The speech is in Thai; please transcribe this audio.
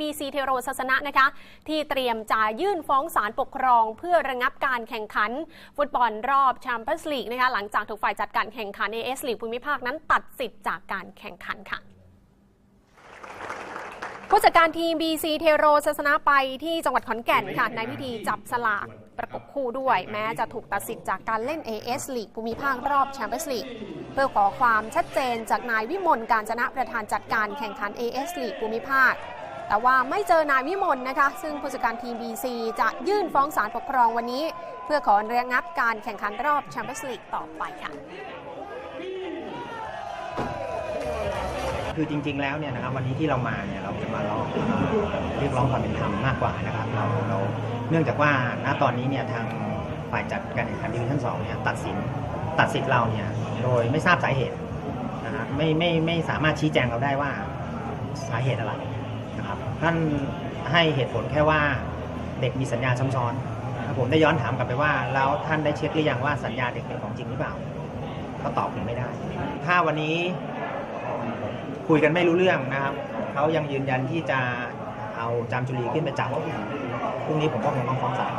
BC เทโรศาสนะนะคะ ที่เตรียมจะยื่นฟ้องศาลปกครอง เพื่อระงับการแข่งขัน ฟุตบอลรอบแชมเปี้ยนส์ลีกนะคะหลังจากถูกฝ่ายจัดการแข่งขัน AS ลีกภูมิภาคนั้นตัดสิทธิ์จากการแข่งขันค่ะผู้จัดการทีม BC เทโรศาสนาไปที่จังหวัดขอนแก่นค่ะในพิธีจับสลากประกบคู่ด้วย แม้จะถูกตัดสิทธิ์จากการเล่น AS ลีกภูมิภาครอบแชมเปี้ยนส์ลีกเพื่อขอความชัดเจนจากนายวิมลการชนะประธานจัดการแข่งขัน AS ลีกภูมิภาค แต่ว่าไม่เจอนายวิมลนะคะ ซึ่งผู้จัดการทีม BC จะยื่นฟ้องศาลปกครองวันนี้ เพื่อขอเระงับการแข่งขันรอบแชมเปี้ยนส์ลีกต่อไปค่ะคือจริง ๆ แล้วเนี่ยนะครับวันนี้ที่เรามาเนี่ยเราจะมาร้องเอ่อเรียกร้องความเป็นธรรมมากกว่านะครับเราเราเนื่องจากว่าณตอนนี้เนี่ยทางฝ่ายจัดการแข่งขันดิวิชั่นสองเนี่ยตัดสินตัดสิทธิ์เราเนี่ยโดยไม่ทราบสาเหตุนะฮะไม่ไม่ไม่สามารถชี้แจงเราได้ว่าสาเหตุอะไร นะครับท่านให้เหตุผลแค่ว่าเด็กมีสัญญาซ้ำซ้อนครับผมได้ย้อนถามกลับไปว่า แล้วท่านได้เช็คหรือยังว่าสัญญาเด็กเป็นของจริงหรือเปล่า ก็ตอบผมไม่ได้ ถ้าวันนี้คุยกันไม่รู้เรื่องนะครับเขายังยืนยันที่จะเอาจามจุลีขึ้นไปจับพรุ่งนี้ผมก็คงต้องฟ้องศาล